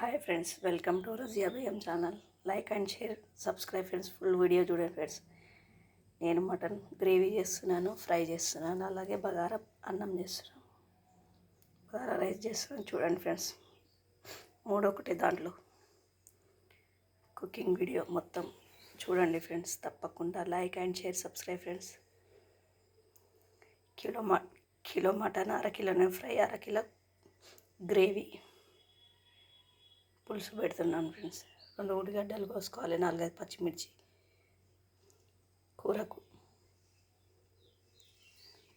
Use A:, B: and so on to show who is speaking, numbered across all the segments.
A: Hi friends welcome to Razia బియ్యం channel. Like and share subscribe friends full video చూడండి friends. నేను mutton gravy చేస్తున్నాను fry చేస్తున్నాను అలాగే బగారా అన్నం చేస్తున్నాను. బగారా రైస్ చేస్తున్నాను చూడండి ఫ్రెండ్స్. మూడొకటి దాంట్లో. కుకింగ్ వీడియో మొత్తం చూడండి ఫ్రెండ్స్ తప్పకుండా like and share subscribe friends. Kilo మ కిలో మటన్ అరకిలోనే ఫ్రై అరకిలో గ్రేవీ. పులుసు పెడుతున్నాను ఫ్రెండ్స్. రెండు ఉడిగడ్డలు కోసుకోవాలి నాలుగైదు పచ్చిమిర్చి. కూరకు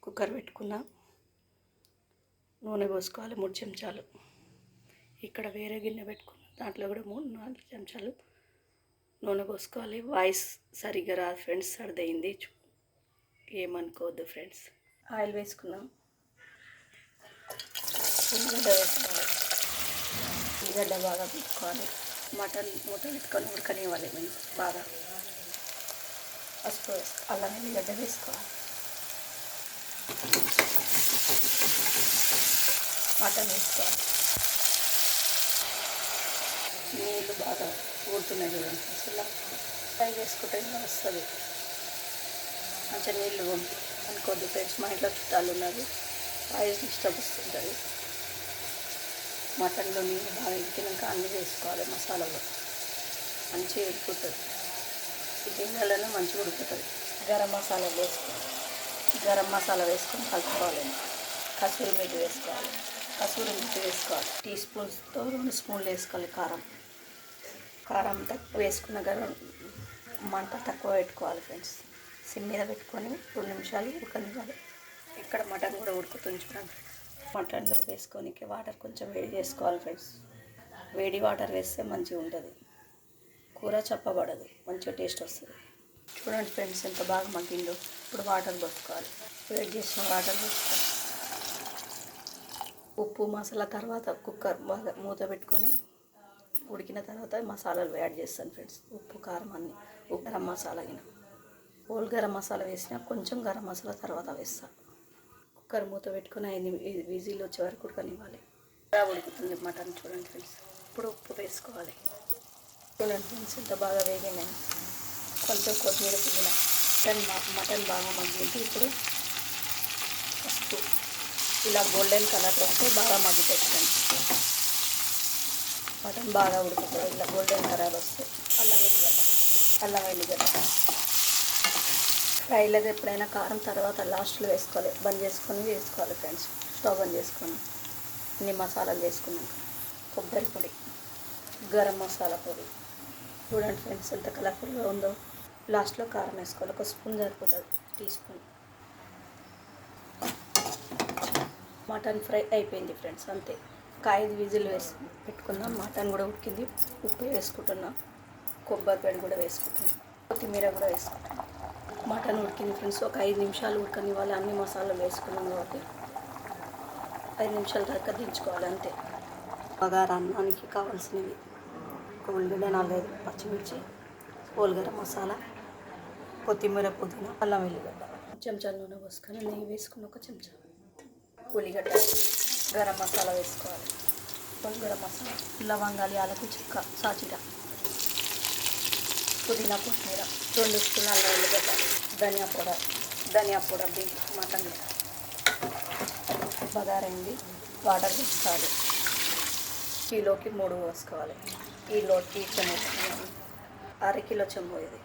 A: కుక్కర్ పెట్టుకున్నా నూనె పోసుకోవాలి మూడు చెంచాలు. ఇక్కడ వేరే గిన్నె పెట్టుకున్నా దాంట్లో కూడా మూడు నాలుగు చెంచాలు నూనె పోసుకోవాలి. వాయిస్ సరిగ్గా రాదు ఫ్రెండ్స్ సర్దయింది. ఏమనుకోవద్దు ఫ్రెండ్స్. ఆయిల్ వేసుకున్నాం. ఉల్లిగడ్డ వేసుకోవాలి. ఉల్లిగడ్డ బాగా పెట్టుకోవాలి మటన్ మూట పెట్టుకొని ఉడకనివ్వాలి మేము బాగా. పసుపు అల్లం ఉల్లిగడ్డ వేసుకోవాలి. మటన్ వేసుకోవాలి. నీళ్ళు బాగా ఊడుతున్నాయి చూడండి అసలు ఫ్రై చేసుకుంటే వస్తుంది. మంచిగా నీళ్ళు అనుకోద్దు ఫ్రెండ్స్. మా ఇంట్లో చుట్టాలు ఉన్నారు. ఆయిల్ డిస్టర్బ్ వస్తుంటుంది. మటన్లో నీళ్ళు బాగా ఎక్కినాక అన్నీ వేసుకోవాలి మసాలాలో. మంచిగా ఉడుకుతుంది. ఈ గిన్నెలలో మంచిగా ఉడుకుతుంది. గరం మసాలా వేసుకోవాలి. గరం మసాలా వేసుకొని కలుపుకోవాలి. కసూరి మెట్టు వేసుకోవాలి. కసూరి మెట్టు వేసుకోవాలి. టీ స్పూన్స్తో రెండు స్పూన్లు వేసుకోవాలి కారం. కారం తక్కువ వేసుకున్న గరం మంట తక్కువ పెట్టుకోవాలి ఫ్రెండ్స్. సిమ్ మీద పెట్టుకొని రెండు నిమిషాలు ఉడకనివ్వాలి. ఇక్కడ మటన్ కూడా ఉడుకుతుంది చూడండి. మటన్లో వేసుకొని వాటర్ కొంచెం వేడి చేసుకోవాలి ఫ్రెండ్స్. వేడి వాటర్ వేస్తే మంచిగా ఉంటుంది. కూర చెప్పబడదు మంచిగా టేస్ట్ వస్తుంది. చూడండి ఫ్రెండ్స్ ఎంత బాగా మగ్గిందో. ఇప్పుడు వాటర్ పోసుకోవాలి వేడి చేసిన వాటర్ పోసుకోవాలి ఉప్పు మసాలా తర్వాత కుక్కర్ బాగా మూత పెట్టుకొని ఉడికిన తర్వాత మసాలాలు యాడ్ చేస్తాను ఫ్రెండ్స్. ఉప్పు కారం అన్నీ. ఉప్పు గరం మసాలా అయినా హోల్ గరం మసాలా వేసినా కొంచెం గరం మసాలా తర్వాత వేస్తాను కుక్కర్ మూత పెట్టుకుని ఐదు విజిల్ వచ్చే వరకు ఉడకనివ్వాలి. బాగా ఉడుకుతుంది మటన్ చూడండి ఫ్రెండ్స్. ఇప్పుడు ఉప్పు వేసుకోవాలి. చూడండి ఫ్రెండ్స్ ఇంత బాగా వేగినాయి కొంచెం కొత్తిమీర పుదీనా మటన్ మటన్ బాగా మగ్గింది. ఇప్పుడు ఫస్ట్ ఇలా గోల్డెన్ కలర్ వస్తే బాగా మగ్గిపోతుంది మటన్ బాగా ఉడుకుతుంది. ఇలా గోల్డెన్ కలర్ వస్తే అల్లం వెల్లిగడ్డ అల్లం వెల్లిగడ్డ. ఫ్రైలో ఎప్పుడైనా కారం తర్వాత లాస్ట్లో వేసుకోవాలి. బంద్ చేసుకొని వేసుకోవాలి ఫ్రెండ్స్. స్టవ్ బంద్ చేసుకొని. అన్ని మసాలాలు వేసుకున్నాక. కొబ్బరి పొడి. గరం మసాలా పొడి. చూడండి ఫ్రెండ్స్ ఎంత కలర్ఫుల్గా ఉందో. లాస్ట్లో కారం వేసుకోవాలి. ఒక స్పూన్ సరిపోతుంది. Teaspoon. మటన్ ఫ్రై అయిపోయింది ఫ్రెండ్స్. అంతే. కాయది విజిల్ వేసి పెట్టుకుందాం. మటన్ కూడా ఉడికింది. ఉప్పు వేసుకుంటున్నాం. కొబ్బరి పొడి కూడా వేసుకుంటున్నాం. కొత్తిమీర కూడా వేసుకుంటున్నాం. మటన్ ఉడికింది ఫ్రెండ్స్. ఒక ఐదు నిమిషాలు ఉడకనివ్వాలి. అన్ని మసాలాలు వేసుకున్నాం కాబట్టి ఐదు నిమిషాల దాకా దించుకోవాలి అంతే. బాగా అన్నానికి కావాల్సినవి. ఒక ఉల్లిగడ్డ నాలుగైదు పచ్చిమిర్చి పోల్గర మసాలా కొత్తిమీర పుదీనా అల్లం వెల్లిగడ్డ. చెంచా నూనె పోసుకొని నెయ్యి వేసుకుని ఒక చెంచా. ఉల్లిగడ్డ గరం మసాలా వేసుకోవాలి. గరం మసాలా లవంగాలు యాలకు చిక్క సాచిరా పుదీనా కొత్తిమీర రెండు స్పూన్ అల్లం ఉల్లిగడ్డ ధనియా పౌడర్ ధనియా పౌడర్ దీంట్లో మటన్. బగారైంది వాటర్ తీసుకోవాలి. కిలోకి మూడు పోసుకోవాలి. కిలోకి చెమ్ము అర కిలో చెమ్ము ఇది.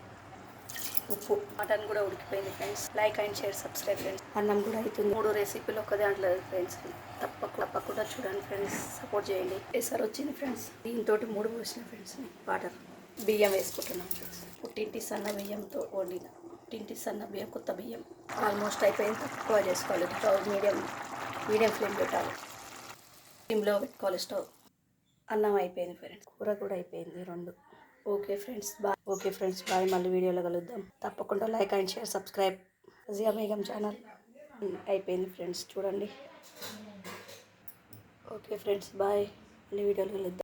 A: ఉప్పు. మటన్ కూడా ఉడికిపోయింది friends. Like and share subscribe friends. అన్నం కూడా అవుతుంది. మూడు రెసిపీలు ఒక దాంట్లో ఫ్రెండ్స్. తప్పకుండా తప్పకుండా చూడండి ఫ్రెండ్స్. సపోర్ట్ చేయండి. ఎసరు వచ్చింది ఫ్రెండ్స్? దీంతో మూడు పోసిన ఫ్రెండ్స్ వాటర్. బియ్యం వేసుకుంటున్నాం పుట్టింటి సన్న బియ్యంతో వండిన పుట్టింటి సన్న బియ్యం కొత్త బియ్యం ఆల్మోస్ట్ అయిపోయింది తక్కువ చేసుకోవాలి. స్టవ్ మీడియం మీడియం ఫ్లేమ్ పెట్టాలి. ఫ్లేమ్లో పెట్టుకోవాలి స్టవ్. అన్నం అయిపోయింది ఫ్రెండ్స్. కూర కూడా అయిపోయింది రెండు. Okay friends bye. Okay friends bye. మళ్ళీ వీడియోలో కలుద్దాం. తప్పకుండా లైక్ అండ్ షేర్ సబ్స్క్రైబ్. జియా మేఘం ఛానల్. అయిపోయింది ఫ్రెండ్స్ చూడండి. Okay friends bye. మళ్ళీ వీడియోలో కలుద్దాం.